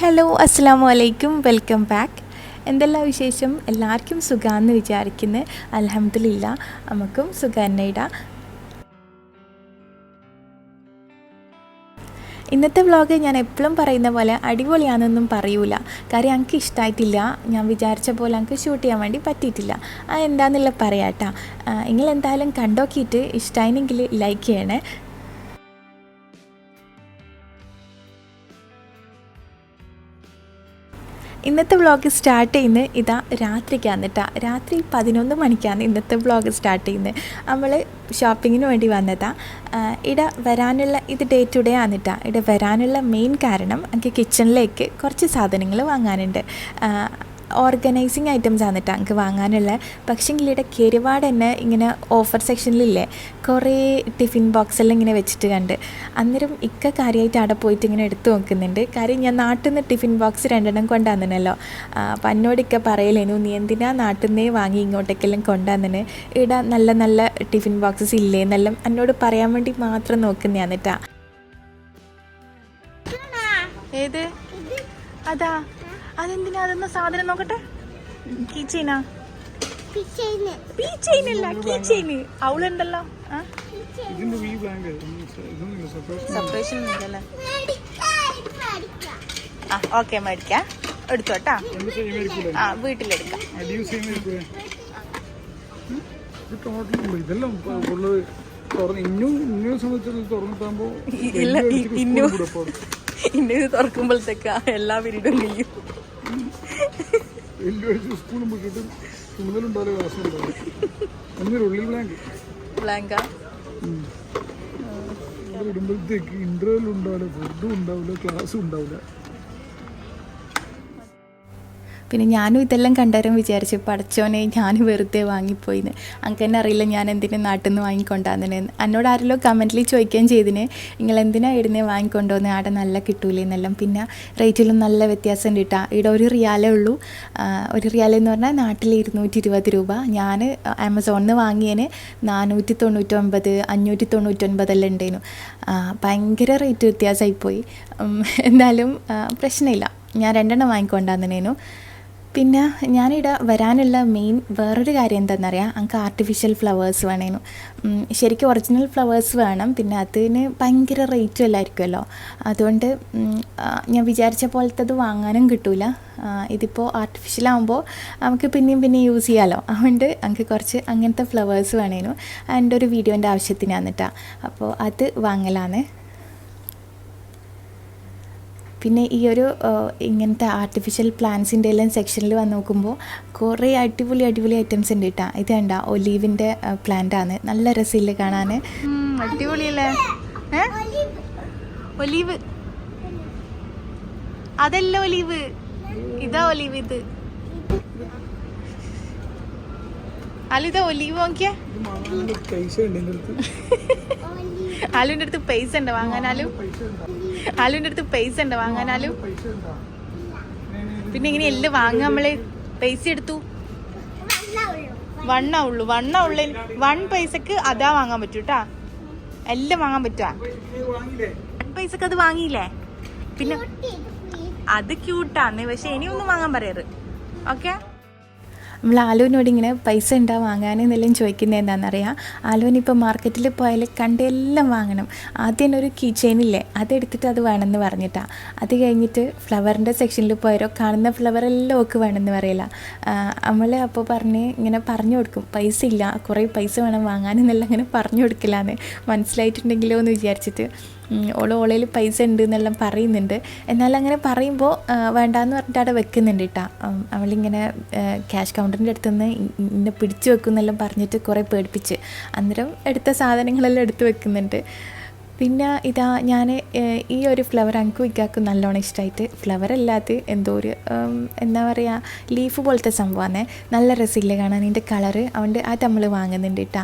Hello അസ്സാം വലൈക്കും welcome back എന്തെല്ലാം വിശേഷം? എല്ലാവർക്കും സുഖമാണെന്ന് വിചാരിക്കുന്നു. അലഹമ്മദില്ല നമുക്കും സുഖം തന്നെ ഇന്നത്തെ വ്ളോഗ് ഞാൻ എപ്പോഴും പറയുന്ന പോലെ അടിപൊളിയാണെന്നൊന്നും പറയൂല. കാര്യം എനിക്ക് ഇഷ്ടമായിട്ടില്ല ഞാൻ വിചാരിച്ച പോലെ എനിക്ക് ഷൂട്ട് ചെയ്യാൻ വേണ്ടി പറ്റിയിട്ടില്ല. അത് എന്താണെന്നുള്ള പറയാട്ടാ. നിങ്ങൾ എന്തായാലും കണ്ടോക്കിയിട്ട് ഇഷ്ടമായിരുന്നെങ്കിൽ ലൈക്ക് ചെയ്യണേ. ഇന്നത്തെ വ്ളോഗ് സ്റ്റാർട്ട് ചെയ്യുന്നത് ഇതാ രാത്രിക്കാണ് കേട്ടോ രാത്രി പതിനൊന്ന് മണിക്കാണ് ഇന്നത്തെ വ്ളോഗ് സ്റ്റാർട്ട് ചെയ്യുന്നത്. നമ്മൾ ഷോപ്പിങ്ങിന് വേണ്ടി വന്നതാ. ഇട വരാനുള്ള ഇത് ഡേ ടു ഡേ ആണ് കേട്ടോ ഇട വരാനുള്ള മെയിൻ കാരണം എനിക്ക് കിച്ചണിലേക്ക് കുറച്ച് സാധനങ്ങൾ വാങ്ങാനുണ്ട്. ഓർഗനൈസിങ് ഐറ്റംസ് ആണ് കേട്ടോ എനിക്ക് വാങ്ങാനുള്ള. പക്ഷേങ്കിൽ ഇവിടെ കെരുവാട് തന്നെ ഇങ്ങനെ ഓഫർ സെക്ഷനിലില്ലേ കുറേ ടിഫിൻ ബോക്സെല്ലാം ഇങ്ങനെ വെച്ചിട്ട് കണ്ട്. അന്നേരം ഇക്ക കാര്യമായിട്ട് അവിടെ പോയിട്ട് ഇങ്ങനെ എടുത്തു നോക്കുന്നുണ്ട്. കാര്യം ഞാൻ നാട്ടിൽ നിന്ന് ടിഫിൻ ബോക്സ് രണ്ടെണ്ണം കൊണ്ടുവന്നല്ലോ അപ്പം എന്നോട് ഇക്ക പറയലേനു നീ എന്തിനാ നാട്ടിൽ നിന്നേ വാങ്ങി ഇങ്ങോട്ടേക്കെല്ലാം കൊണ്ടുവന്നിന് ഇവിടെ നല്ല നല്ല ടിഫിൻ ബോക്സസ് ഇല്ലേ? എന്നെല്ലാം എന്നോട് പറയാൻ വേണ്ടി മാത്രം നോക്കുന്നതാണ് കേട്ടാ ഏത്? അതാ. അതെന്തിനാ? അതെന്ന സാധനം നോക്കട്ടെ. കീ ചെയിനാ ചെയിനല്ല ചെയിന് അവളുണ്ടല്ലോ സെപ്പറേഷൻ ആ? ഓക്കെ മേടിക്കാം. എടുത്തോട്ടാ ആ വീട്ടിലെടുക്കാം. ഇതെല്ലാം ഇന്നും ഇല്ല, ഇന്നു. തുറക്കുമ്പോഴത്തേക്ക് എല്ലാ വീടും കഴിയും. വലിയ സ്കൂളും വിട്ടിട്ട് ചുമതലുണ്ടാവില്ല ക്ലാസ് ഉണ്ടാവില്ല. ഉള്ളിൽ ബ്ലാങ്ക് ബ്ലാങ്ക ഇടുമ്പോഴത്തേക്ക് ഇന്റർവെൽ ഉണ്ടാവില്ല ഫുഡും ഉണ്ടാവില്ല ക്ലാസ്സും ഉണ്ടാവില്ല. പിന്നെ ഞാനും ഇതെല്ലാം കണ്ടേരം വിചാരിച്ചു പടച്ചോനെ ഞാൻ വെറുതെ വാങ്ങിപ്പോയിന്ന്. അങ്ങനെ അറിയില്ല ഞാൻ എന്തിനു നാട്ടിൽ നിന്ന് വാങ്ങിക്കൊണ്ടാന്നെ എന്നോട് ആരെല്ലോ കമന്റിൽ ചോദിക്കുകയും ചെയ്തിന് നിങ്ങൾ എന്തിനാണ് ഇടുന്നേ വാങ്ങിക്കൊണ്ടുവന്ന് ആടെ നല്ല കിട്ടൂലേ എന്നെല്ലാം പിന്നെ റേറ്റിലും നല്ല വ്യത്യാസം ഉണ്ട് കേട്ടോ ഇവിടെ ഒരു റിയാലേ ഉള്ളൂ. ഒരു റിയാലെന്ന് പറഞ്ഞാൽ നാട്ടിൽ ഇരുന്നൂറ്റി ഇരുപത് രൂപ. ഞാൻ ആമസോണിൽ നിന്ന് വാങ്ങിയതിന് നാനൂറ്റി തൊണ്ണൂറ്റൊമ്പത് അഞ്ഞൂറ്റി തൊണ്ണൂറ്റൊൻപതെല്ലാം ഉണ്ടായിരുന്നു ഭയങ്കര റേറ്റ് വ്യത്യാസമായിപ്പോയി എന്നാലും പ്രശ്നമില്ല ഞാൻ രണ്ടെണ്ണം വാങ്ങിക്കൊണ്ടാന്നേനു പിന്നെ ഞാനിവിടെ വരാനുള്ള മെയിൻ വേറൊരു കാര്യം എന്താണെന്നറിയാം എനിക്ക് ആർട്ടിഫിഷ്യൽ ഫ്ലവേഴ്സ് വേണേനു. ശരിക്കും ഒറിജിനൽ ഫ്ലവേഴ്സ് വേണം. പിന്നെ അതിന് ഭയങ്കര റേറ്റും അല്ലായിരിക്കുമല്ലോ അതുകൊണ്ട് ഞാൻ വിചാരിച്ച അത് വാങ്ങാനും കിട്ടൂല. ഇതിപ്പോൾ ആർട്ടിഫിഷ്യൽ ആകുമ്പോൾ നമുക്ക് പിന്നെയും പിന്നെ യൂസ് ചെയ്യാമല്ലോ അതുകൊണ്ട് നമുക്ക് കുറച്ച് അങ്ങനത്തെ ഫ്ലവേഴ്സ് വേണേനു. എന്റെ ഒരു വീഡിയോന്റെ ആവശ്യത്തിനാന്നിട്ടാണ് അപ്പോൾ അത് വാങ്ങലാണ് പിന്നെ ഈ ഒരു ഇങ്ങനത്തെ ആർട്ടിഫിഷ്യൽ പ്ലാന്റ്സിന്റെ എല്ലാം സെക്ഷനിൽ വന്ന് നോക്കുമ്പോൾ കുറേ അടിപൊളി അടിപൊളി ഐറ്റംസ് ഉണ്ട് കേട്ടോ ഇത് കണ്ട ഒലീവിന്റെ പ്ലാന്റ് ആണ്. നല്ല രസമില്ലേ കാണാൻ അടിപൊളിയല്ലേ? ഒലീവ്. അതല്ല ഒലീവ്. ഇതാ ഒലീവ് ഇത്. അല്ല ഇതാ ഒലീവ് നോക്കിയേ ആലുവിന്റെ അടുത്ത് പൈസ ഉണ്ട് വാങ്ങാനാലും. ആലുവിന്റെ അടുത്ത് പൈസ ഉണ്ട് വാങ്ങാനാലും. പിന്നെ ഇങ്ങനെ എല്ലാം വാങ്ങാൻ നമ്മൾ. പൈസ എടുത്തു. വണ്ണ ഉള്ളു. വണ്ണ ഉള്ള. വൺ പൈസക്ക് അതാ വാങ്ങാൻ പറ്റൂ കേട്ടാ എല്ലാം വാങ്ങാൻ പറ്റുക വാങ്ങിയില്ലേ വൺ പൈസക്ക് അത് വാങ്ങിയില്ലേ? പിന്നെ അത് ക്യൂട്ടാന്ന് പക്ഷെ ഇനിയൊന്നും വാങ്ങാൻ പറയരുത് ഓക്കെ? നമ്മൾ ആലുവിനോട് ഇങ്ങനെ പൈസ ഉണ്ടാ വാങ്ങാനെന്നെല്ലാം ചോദിക്കുന്നത് എന്താണെന്നറിയാം? ആലുവിനിപ്പോൾ മാർക്കറ്റിൽ പോയാൽ കണ്ട എല്ലാം വാങ്ങണം. ആദ്യം ഒരു കീ ചെയിനില്ലേ അതെടുത്തിട്ട് അത് വേണമെന്ന് പറഞ്ഞിട്ടാണ് അത് കഴിഞ്ഞിട്ട് ഫ്ലവറിന്റെ സെക്ഷനിൽ പോയാലോ കാണുന്ന ഫ്ലവർ എല്ലാം ഒക്കെ വേണമെന്ന് പറയില്ല നമ്മൾ അപ്പോൾ പറഞ്ഞ് ഇങ്ങനെ പറഞ്ഞു കൊടുക്കും. പൈസ ഇല്ല കുറേ പൈസ വേണം വാങ്ങാനെന്നെല്ലാം ഇങ്ങനെ പറഞ്ഞു കൊടുക്കലാന്ന് മനസ്സിലായിട്ടുണ്ടെങ്കിലോ എന്ന് വിചാരിച്ചിട്ട്. ഓൾ ഓളയിൽ പൈസ ഉണ്ട് എന്നെല്ലാം പറയുന്നുണ്ട്. എന്നാൽ അങ്ങനെ പറയുമ്പോൾ വേണ്ടാന്ന് പറഞ്ഞിട്ട് അവിടെ വെക്കുന്നുണ്ട് കേട്ടോ അവളിങ്ങനെ ക്യാഷ് കൗണ്ടറിന്റെ അടുത്ത് നിന്ന് ഇന്നെ പിടിച്ചു വെക്കും എന്നെല്ലാം പറഞ്ഞിട്ട് കുറേ പേടിപ്പിച്ച്. അന്നേരം എടുത്ത സാധനങ്ങളെല്ലാം എടുത്ത് വെക്കുന്നുണ്ട്. പിന്നെ ഇതാ ഞാൻ ഈ ഒരു ഫ്ലവർ എനിക്ക് ഇക്കാക്കും നല്ലോണം ഇഷ്ടമായിട്ട് ഫ്ലവർ അല്ലാതെ എന്തോ ഒരു എന്താ പറയുക ലീഫ് പോലത്തെ സംഭവമാണ് നല്ല രസമില്ല കാണാൻ. ഇതിന്റെ കളറ് അതുകൊണ്ട് ആ നമ്മൾ വാങ്ങുന്നുണ്ട് കേട്ടോ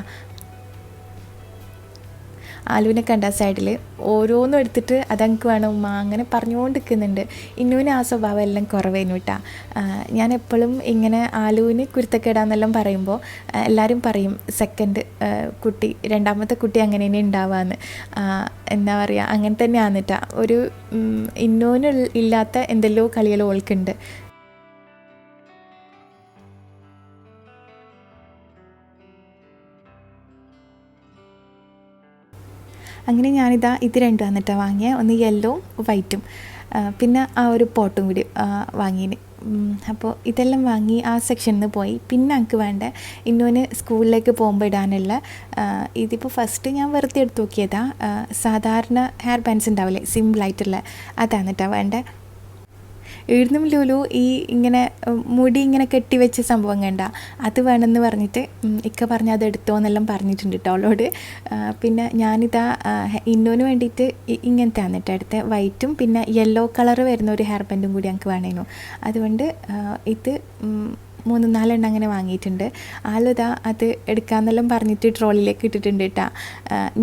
ആലുവിനെ കണ്ട സൈഡിൽ ഓരോന്നും എടുത്തിട്ട് അതങ്ങൾക്ക് വേണം ഉമ്മ അങ്ങനെ പറഞ്ഞുകൊണ്ട് നിൽക്കുന്നുണ്ട് ഇന്നുവിന് ആ സ്വഭാവം എല്ലാം കുറവേനു കേട്ടാ ഞാൻ എപ്പോഴും ഇങ്ങനെ ആലുവിന് കുരുത്തക്കേടാന്നെല്ലാം പറയുമ്പോൾ എല്ലാവരും പറയും സെക്കൻഡ് കുട്ടി രണ്ടാമത്തെ കുട്ടി അങ്ങനെ തന്നെ ഉണ്ടാവാന്ന് എന്താ പറയുക അങ്ങനെ തന്നെയാണ് കേട്ടാ ഒരു ഇന്നുവിന് ഇല്ലാത്ത എന്തെല്ലോ കളികൾ ഓൾക്കുണ്ട്. അങ്ങനെ ഞാനിതാ ഇത് രണ്ടും വന്നിട്ടാണ് വാങ്ങിയ. ഒന്ന് യെല്ലോവും വൈറ്റും പിന്നെ ആ ഒരു പോട്ടും കൂടി വാങ്ങിയിന്. അപ്പോൾ ഇതെല്ലാം വാങ്ങി ആ സെക്ഷനിൽ നിന്ന് പോയി. പിന്നെ എനിക്ക് വേണ്ട ഇന്നോന് സ്കൂളിലേക്ക് പോകുമ്പോൾ ഇടാനുള്ള ഇതിപ്പോൾ ഫസ്റ്റ് ഞാൻ വെറുതെ എടുത്ത് നോക്കിയതാ. ആ, സാധാരണ ഹെയർ ബാൻഡ്സ് ഉണ്ടാവില്ലേ സിമ്പിളായിട്ടുള്ള അതാണ് കേട്ടോ എഴുതും ലുലു ഈ ഇങ്ങനെ മുടി ഇങ്ങനെ കെട്ടിവെച്ച സംഭവം കണ്ട. അത് വേണമെന്ന് പറഞ്ഞിട്ട് ഇക്ക പറഞ്ഞ് അത് എടുത്തോ എന്നെല്ലാം പറഞ്ഞിട്ടുണ്ട് കേട്ടോ അവളോട്. പിന്നെ ഞാനിതാ ഇന്നോന് വേണ്ടിയിട്ട് ഇങ്ങനത്തെ ആണ് എടുത്ത. വൈറ്റും പിന്നെ യെല്ലോ കളർ വരുന്ന ഒരു ഹെയർ ബാൻഡും കൂടി ഞങ്ങൾക്ക് വേണേനു. അതുകൊണ്ട് ഇത് മൂന്ന് നാലെണ്ണം അങ്ങനെ വാങ്ങിയിട്ടുണ്ട്. ആളിതാ അത് എടുക്കാമെന്നെല്ലാം പറഞ്ഞിട്ട് ട്രോളിലേക്ക് ഇട്ടിട്ടുണ്ട് കേട്ടാ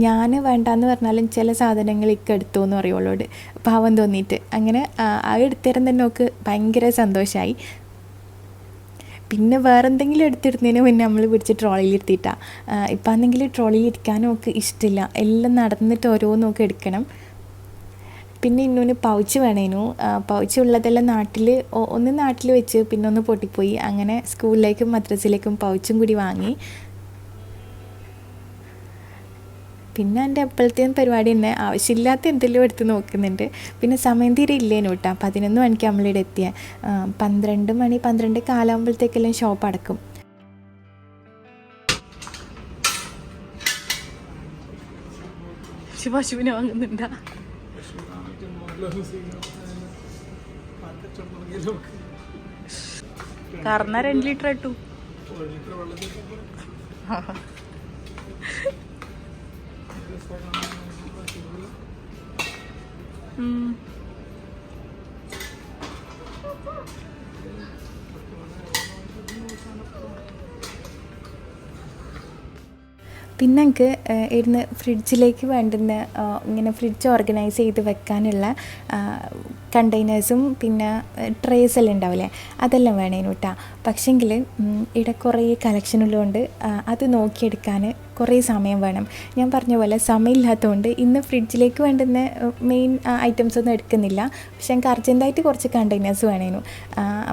ഞാൻ വേണ്ടാന്ന് പറഞ്ഞാലും ചില സാധനങ്ങൾ ഇക്ക എടുത്തു എന്ന് പറയുള്ളോട് പാവം തോന്നിയിട്ട് അങ്ങനെ ആ, എടുത്തരം തന്നെ നോക്ക് ഭയങ്കര സന്തോഷമായി പിന്നെ വേറെ എന്തെങ്കിലും മുന്നേ നമ്മൾ പിടിച്ച് ട്രോളിയിൽ ഇരുത്തിയിട്ടാണ് ഇപ്പം എന്തെങ്കിലും ട്രോളിയിൽ ഇരിക്കാനും ഒക്കെ ഇഷ്ടമില്ല എല്ലാം നടന്നിട്ട് ഓരോന്നൊക്കെ എടുക്കണം. പിന്നെ ഇന്നൊന്ന് പൗച്ച് വേണേനു. പൗച്ച് ഉള്ളതെല്ലാം നാട്ടിൽ ഒന്ന് നാട്ടിൽ വെച്ച് പിന്നെ ഒന്ന് പൊട്ടിപ്പോയി. അങ്ങനെ സ്കൂളിലേക്കും മദ്രസയിലേക്കും പൗച്ചും കൂടി വാങ്ങി. പിന്നെ എന്റെ എപ്പോഴത്തേയും പരിപാടി തന്നെ ആവശ്യമില്ലാത്ത എന്തെങ്കിലും എടുത്ത് നോക്കുന്നുണ്ട്. പിന്നെ സമയം തീരെ ഇല്ലേനു കേട്ടോ. പതിനൊന്ന് മണിക്ക് നമ്മളിവിടെ എത്തിയ. പന്ത്രണ്ട് മണി പന്ത്രണ്ട് കാലാകുമ്പോഴത്തേക്കെല്ലാം ഷോപ്പ് അടക്കും. പശുവിനെ വാങ്ങുന്നുണ്ടാ? കറന്ന രണ്ട് ലിറ്റർ ഇട്ടു. പിന്നെ എനിക്ക് ഇരുന്ന് ഫ്രിഡ്ജിലേക്ക് വേണ്ടുന്ന ഇങ്ങനെ ഫ്രിഡ്ജ് ഓർഗനൈസ് ചെയ്ത് വെക്കാനുള്ള കണ്ടെയ്നേഴ്സും പിന്നെ ട്രേസ് എല്ലാം ഉണ്ടാവില്ലേ? അതെല്ലാം വേണേനു കേട്ടോ പക്ഷെങ്കിൽ ഇവിടെ കുറേ ആ, അത് നോക്കിയെടുക്കാൻ കുറേ സമയം വേണം. ഞാൻ പറഞ്ഞ പോലെ സമയമില്ലാത്തതുകൊണ്ട് ഇന്ന് ഫ്രിഡ്ജിലേക്ക് വേണ്ടുന്ന മെയിൻ ഐറ്റംസ് ഒന്നും എടുക്കുന്നില്ല. പക്ഷെ എനിക്ക് അർജന്റായിട്ട് കുറച്ച് കണ്ടെയ്നേഴ്സ് വേണേനു.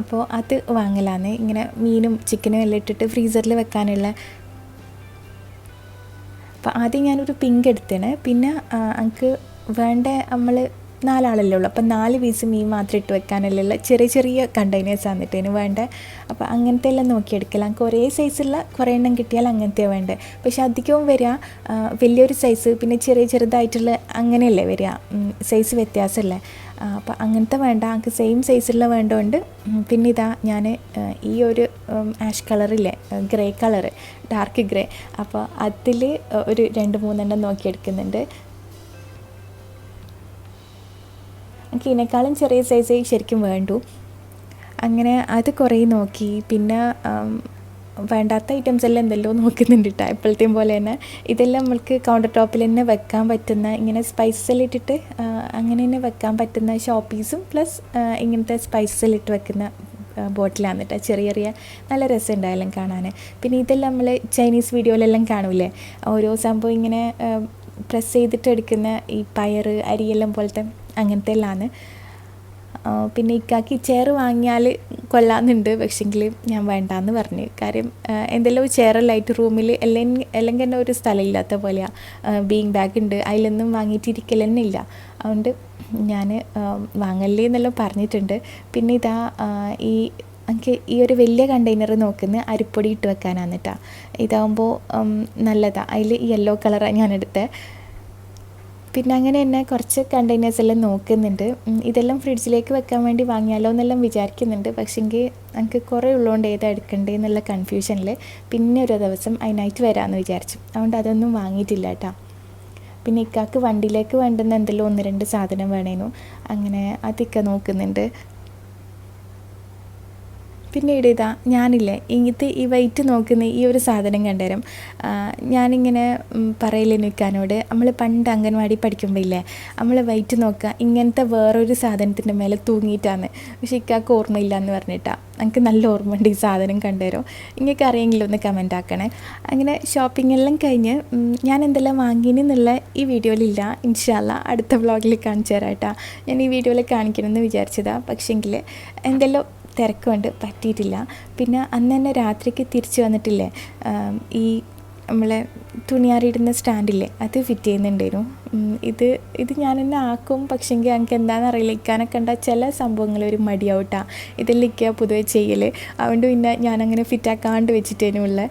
അപ്പോൾ അത് വാങ്ങലാന്ന്. ഇങ്ങനെ മീനും ചിക്കനും എല്ലാം ഇട്ടിട്ട് ഫ്രീസറിൽ വെക്കാനുള്ള അപ്പോൾ ആദ്യം ഞാനൊരു പിങ്ക് എടുത്തേണ് പിന്നെ എനിക്ക് വേണ്ട നമ്മൾ നാലാളല്ലേ ഉള്ളൂ. അപ്പം നാല് പീസ് മീൻ മാത്രം ഇട്ട് വെക്കാനല്ലേ ചെറിയ ചെറിയ കണ്ടെയ്നേഴ്സ് ആന്നിട്ടേന് വേണ്ട. അപ്പോൾ അങ്ങനത്തെ എല്ലാം നോക്കിയെടുക്കല. എനിക്ക് ഒരേ സൈസുള്ള കുറേ എണ്ണം കിട്ടിയാൽ അങ്ങനത്തെ വേണ്ടത് പക്ഷെ അധികവും വരിക വലിയൊരു സൈസ് പിന്നെ ചെറിയ ചെറുതായിട്ടുള്ള അങ്ങനെയല്ലേ വരിക. സൈസ് വ്യത്യാസമല്ലേ? അപ്പോൾ അങ്ങനത്തെ വേണ്ട എനിക്ക് സെയിം സൈസുള്ള വേണ്ടതുകൊണ്ട് പിന്നെ ഇതാ ഞാൻ ഈ ഒരു ആഷ് കളറില്ലേ ഗ്രേ കളറ് ഡാർക്ക് ഗ്രേ അപ്പോൾ അതിൽ ഒരു രണ്ട് മൂന്നെണ്ണം നോക്കിയെടുക്കുന്നുണ്ട്. എനിക്ക് ഇതിനേക്കാളും ചെറിയ സൈസേ ശരിക്കും വേണ്ടു. അങ്ങനെ അത് കുറേ നോക്കി പിന്നെ വേണ്ടാത്ത ഐറ്റംസ് എല്ലാം എന്തെല്ലോ നോക്കുന്നുണ്ട് കേട്ടോ എപ്പോഴത്തെയും പോലെ തന്നെ. ഇതെല്ലാം നമ്മൾക്ക് കൗണ്ടർ ടോപ്പിൽ തന്നെ വെക്കാൻ പറ്റുന്ന ഇങ്ങനെ സ്പൈസസ് ഇട്ടിട്ട് അങ്ങനെ തന്നെ വെക്കാൻ പറ്റുന്ന ഷോപ്പീസും പ്ലസ് ഇങ്ങനത്തെ സ്പൈസസ് ഇട്ട് വെക്കുന്ന ബോട്ടിലാണ് കേട്ടോ ചെറിയ ചെറിയ നല്ല രസം ഉണ്ടായാലും കാണാൻ പിന്നെ ഇതെല്ലാം നമ്മൾ ചൈനീസ് വീഡിയോയിലെല്ലാം കാണൂലേ ഓരോ സംഭവം ഇങ്ങനെ പ്രസ് ചെയ്തിട്ട് എടുക്കുന്ന ഈ പയർ അരിയെല്ലാം പോലത്തെ അങ്ങനത്തെ എല്ലാമാണ് പിന്നെ ഇക്കാക്ക് ചെയർ വാങ്ങിയാൽ കൊള്ളാമെന്നുണ്ട് പക്ഷെങ്കിൽ ഞാൻ വേണ്ടാന്ന് പറഞ്ഞു. കാര്യം എന്തെല്ലാം ചെയറല്ലായിട്ട് റൂമിൽ എല്ലാം അല്ലെങ്കിൽ തന്നെ ഒരു സ്ഥലമില്ലാത്ത പോലെയാണ് ബീങ് ബാഗ് ഉണ്ട്. അതിലൊന്നും വാങ്ങിയിട്ടിരിക്കൽ തന്നെ ഇല്ല അതുകൊണ്ട് ഞാൻ വാങ്ങല്ലേ എന്നെല്ലാം പറഞ്ഞിട്ടുണ്ട്. പിന്നെ ഇതാ ഈ എനിക്ക് ഈ ഒരു വലിയ കണ്ടെയ്നർ നോക്കുന്ന അരിപ്പൊടി ഇട്ട് വെക്കാനാണ് കേട്ടോ ഇതാകുമ്പോൾ നല്ലതാണ് അതിൽ യെല്ലോ കളറാണ് ഞാൻ എടുത്തത് പിന്നെ അങ്ങനെ തന്നെ കുറച്ച് കണ്ടെയ്നേഴ്സ് എല്ലാം നോക്കുന്നുണ്ട്. ഇതെല്ലാം ഫ്രിഡ്ജിലേക്ക് വെക്കാൻ വേണ്ടി വാങ്ങിയാലോ എന്നെല്ലാം വിചാരിക്കുന്നുണ്ട്. പക്ഷേങ്കിൽ എനിക്ക് കുറേ ഉള്ളതുകൊണ്ട് ഏതാ എടുക്കണ്ടേ എന്നുള്ള കൺഫ്യൂഷനിൽ പിന്നെ ഒരു ദിവസം അതിനായിട്ട് വരാമെന്ന് വിചാരിച്ചു. അതുകൊണ്ട് അതൊന്നും വാങ്ങിയിട്ടില്ല കേട്ടോ പിന്നെ ഇക്കാക്ക് വണ്ടിയിലേക്ക് വേണ്ടുന്ന എന്തെല്ലാം ഒന്ന് രണ്ട് സാധനം വേണേനു. അങ്ങനെ അതിക്ക നോക്കുന്നുണ്ട്. പിന്നീട് ഇതാ ഞാനില്ലേ ഇങ്ങനത്തെ ഈ വെയിറ്റ് നോക്കുന്ന ഈ ഒരു സാധനം കണ്ടുതരും. ഞാനിങ്ങനെ പറയില്ലേ നിൽക്കാനോട് നമ്മൾ പണ്ട് അംഗൻവാടി പഠിക്കുമ്പോൾ ഇല്ലേ നമ്മൾ വെയിറ്റ് നോക്കുക ഇങ്ങനത്തെ വേറൊരു സാധനത്തിന്റെ മേലെ തൂങ്ങിയിട്ടാണ് പക്ഷെ ഇക്കാക്ക് ഓർമ്മയില്ല എന്ന് പറഞ്ഞിട്ടാണ് നമുക്ക് നല്ല ഓർമ്മയുണ്ട് ഈ സാധനം കണ്ടുതരും. ഇങ്ങനെയൊക്കെ അറിയെങ്കിലും ഒന്ന് കമന്റ് ആക്കണേ. അങ്ങനെ ഷോപ്പിംഗ് എല്ലാം കഴിഞ്ഞ് ഞാൻ എന്തെല്ലാം വാങ്ങിയെന്നുള്ള ഈ വീഡിയോയിലില്ല. ഇൻഷാല്ല അടുത്ത വ്ളോഗിൽ കാണിച്ചു തരാം കേട്ടോ ഞാൻ ഈ വീഡിയോയിൽ കാണിക്കണമെന്ന് വിചാരിച്ചതാണ് പക്ഷേങ്കിൽ എന്തെല്ലാം തിരക്കുണ്ട് പറ്റിയിട്ടില്ല. പിന്നെ അന്ന് തന്നെ രാത്രിക്ക് തിരിച്ചു വന്നിട്ടില്ലേ ഈ നമ്മളെ തുണിയാറിയിടുന്ന സ്റ്റാൻഡില്ലേ അത് ഫിറ്റ് ചെയ്യുന്നുണ്ടായിരുന്നു. ഇത് ഇത് ഞാൻ തന്നെ ആക്കും പക്ഷേങ്കിൽ എനിക്ക് എന്താണെന്ന് അറിയില്ല. ഇക്കാനെ ഉണ്ടാ ചില സംഭവങ്ങൾ ഒരു മടിയാവട്ടാ. ഇതെല്ലാം ഇക്ക പൊതുവെ ചെയ്യൽ അതുകൊണ്ട് പിന്നെ ഞാനങ്ങനെ ഫിറ്റാക്കാണ്ട് വെച്ചിട്ടേനും ഉള്ളത്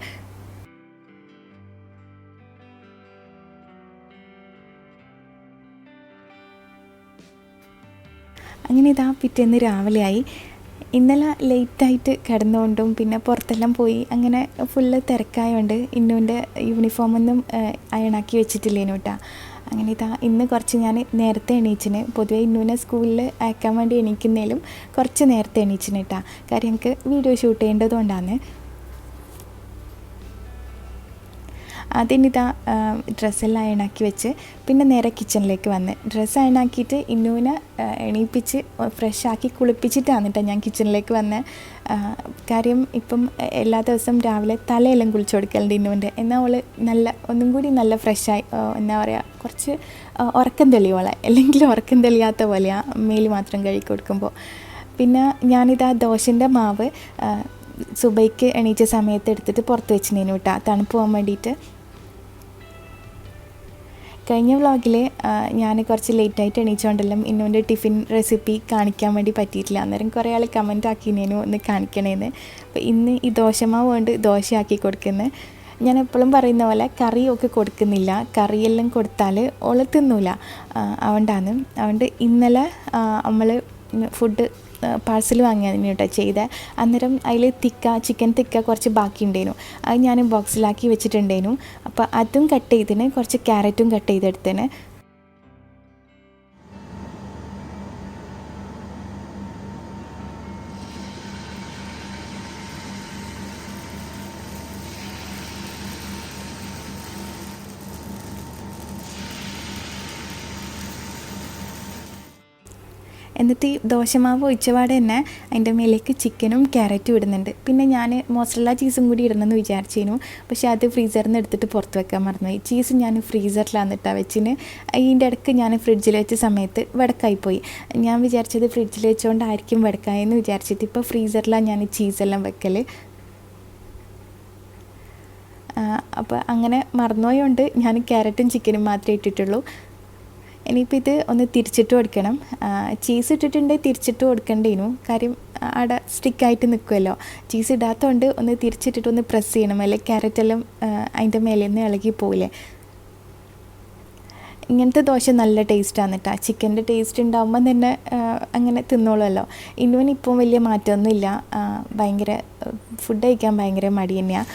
അങ്ങനെ ഇതാ പിറ്റേന്ന് രാവിലെ ആയി ഇന്നലെ ലേറ്റായിട്ട് കിടന്നുകൊണ്ടും പിന്നെ പുറത്തെല്ലാം പോയി അങ്ങനെ ഫുള്ള് തിരക്കായതുകൊണ്ട് ഇന്നുവിന്റെ യൂണിഫോമൊന്നും അയണാക്കി വെച്ചിട്ടില്ലേനു കേട്ടാ അങ്ങനെ ഇതാ ഇന്ന് കുറച്ച് ഞാൻ നേരത്തെ എണീച്ചിന്. പൊതുവേ ഇന്നുവിനെ സ്കൂളിൽ അയക്കാൻ വേണ്ടി എണീക്കുന്നതിലും കുറച്ച് നേരത്തെ എണീച്ചിന് കേട്ടാ കാര്യം എനിക്ക് വീഡിയോ ഷൂട്ട് ചെയ്യേണ്ടതുകൊണ്ടാണ് ഇതാ ഡ്രസ്സെല്ലാം അയണാക്കി വെച്ച് പിന്നെ നേരെ കിച്ചണിലേക്ക് വന്ന്. ഡ്രസ്സ് അയണാക്കിയിട്ട് ഇന്നുവിനെ എണീപ്പിച്ച് ഫ്രഷാക്കി കുളിപ്പിച്ചിട്ടാണ് കേട്ടോ ഞാൻ കിച്ചണിലേക്ക് വന്ന്. കാര്യം ഇപ്പം എല്ലാ ദിവസവും രാവിലെ തലയെല്ലാം കുളിച്ച് കൊടുക്കലുണ്ട് ഇന്നുവിന്റെ എന്നാൽ അവൾ നല്ല ഒന്നും കൂടി നല്ല ഫ്രഷായി എന്താ പറയുക കുറച്ച് ഉറക്കം തെളിയോളെ അല്ലെങ്കിൽ ഉറക്കം തെളിയാത്ത പോലെയാണ് മേൽ മാത്രം കഴുകി കൊടുക്കുമ്പോൾ പിന്നെ ഞാനിതാ ദോശന്റെ മാവ് സുബൈക്ക് എണീച്ച സമയത്ത് എടുത്തിട്ട് പുറത്ത് വെച്ചിട്ടുണ്ടായിരുന്നു കേട്ടോ തണുപ്പ് പോകാൻ വേണ്ടിയിട്ട്. കഴിഞ്ഞ വ്ളോഗിൽ ഞാൻ കുറച്ച് ലേറ്റായിട്ട് എണീച്ചുകൊണ്ടെല്ലാം ഇന്നുവിന്റെ ടിഫിൻ റെസിപ്പി കാണിക്കാൻ വേണ്ടി പറ്റിയിട്ടില്ല. അന്നേരം കുറേ ആൾ കമന്റ് ആക്കിനേനു ഒന്ന് കാണിക്കണേന്ന്. അപ്പോൾ ഇന്ന് ഈ ദോശമാവ് കൊണ്ട് ദോശയാക്കി കൊടുക്കുന്നത് ഞാൻ എപ്പോഴും പറയുന്ന പോലെ കറിയൊക്കെ കൊടുക്കുന്നില്ല. കറിയെല്ലാം കൊടുത്താൽ ഓൾ തിന്നൂല. ആ, അതുകൊണ്ടാണ് അതുകൊണ്ട് ഇന്നലെ നമ്മൾ ഫുഡ് പാഴ്സൽ വാങ്ങിയതിന് കേട്ടോ ചെയ്തത് അന്നേരം അതിൽ തിക്ക ചിക്കൻ തിക്ക കുറച്ച് ബാക്കി ഉണ്ടേനു അത് ഞാൻ ബോക്സിലാക്കി വെച്ചിട്ടുണ്ടായിരുന്നു. അപ്പോൾ അതും കട്ട് ചെയ്തിന് കുറച്ച് ക്യാരറ്റും കട്ട് ചെയ്തെടുത്തിന്. എന്നിട്ട് ഈ ദോശമാവ് ഒഴിച്ചപാട് തന്നെ അതിന്റെ മേലേക്ക് ചിക്കനും ക്യാരറ്റും ഇടുന്നുണ്ട്. പിന്നെ ഞാൻ മോസറല്ല ചീസും കൂടി ഇടണമെന്ന് വിചാരിച്ചിരുന്നു പക്ഷേ അത് ഫ്രീസറിൽ നിന്ന് എടുത്തിട്ട് പുറത്ത് വെക്കാൻ മറന്നുപോയി. ചീസ് ഞാൻ ഫ്രീസറിലാണ് ഇട്ടാ വെച്ചിന്. അതിന്റെ ഇടയ്ക്ക് ഞാൻ ഫ്രിഡ്ജിൽ വെച്ച സമയത്ത് വടക്കായിപ്പോയി. ഞാൻ വിചാരിച്ചത് ഫ്രിഡ്ജിൽ വെച്ചുകൊണ്ടായിരിക്കും വെടക്കായെന്ന് വിചാരിച്ചിട്ട് ഇപ്പോൾ ഫ്രീസറിലാണ് ഞാൻ ചീസെല്ലാം വെക്കൽ അപ്പോൾ അങ്ങനെ മറന്നുപോയോണ്ട് ഞാൻ ക്യാരറ്റും ചിക്കനും മാത്രമേ ഇട്ടിട്ടുള്ളൂ. ഇനിയിപ്പോൾ ഇത് ഒന്ന് തിരിച്ചിട്ട് കൊടുക്കണം. ചീസ് ഇട്ടിട്ടുണ്ടെങ്കിൽ തിരിച്ചിട്ട് കൊടുക്കേണ്ടേനു. കാര്യം അവിടെ സ്റ്റിക്കായിട്ട് നിൽക്കുമല്ലോ ചീസ് ഇടാത്തതുകൊണ്ട് ഒന്ന് തിരിച്ചിട്ടിട്ട് ഒന്ന് പ്രസ് ചെയ്യണം. അല്ലെങ്കിൽ ക്യാരറ്റെല്ലാം അതിന്റെ നിന്ന് ഇളകി പോവില്ലേ ഇങ്ങനത്തെ ദോശ നല്ല ടേസ്റ്റാണ് കേട്ടോ ചിക്കന്റെ ടേസ്റ്റ് ഉണ്ടാകുമ്പം തന്നെ അങ്ങനെ തിന്നോളുമല്ലോ ഇന്നുവിന് ഇപ്പം വലിയ മാറ്റമൊന്നുമില്ല ഭയങ്കര ഫുഡ് കഴിക്കാൻ ഭയങ്കര മടി തന്നെയാണ്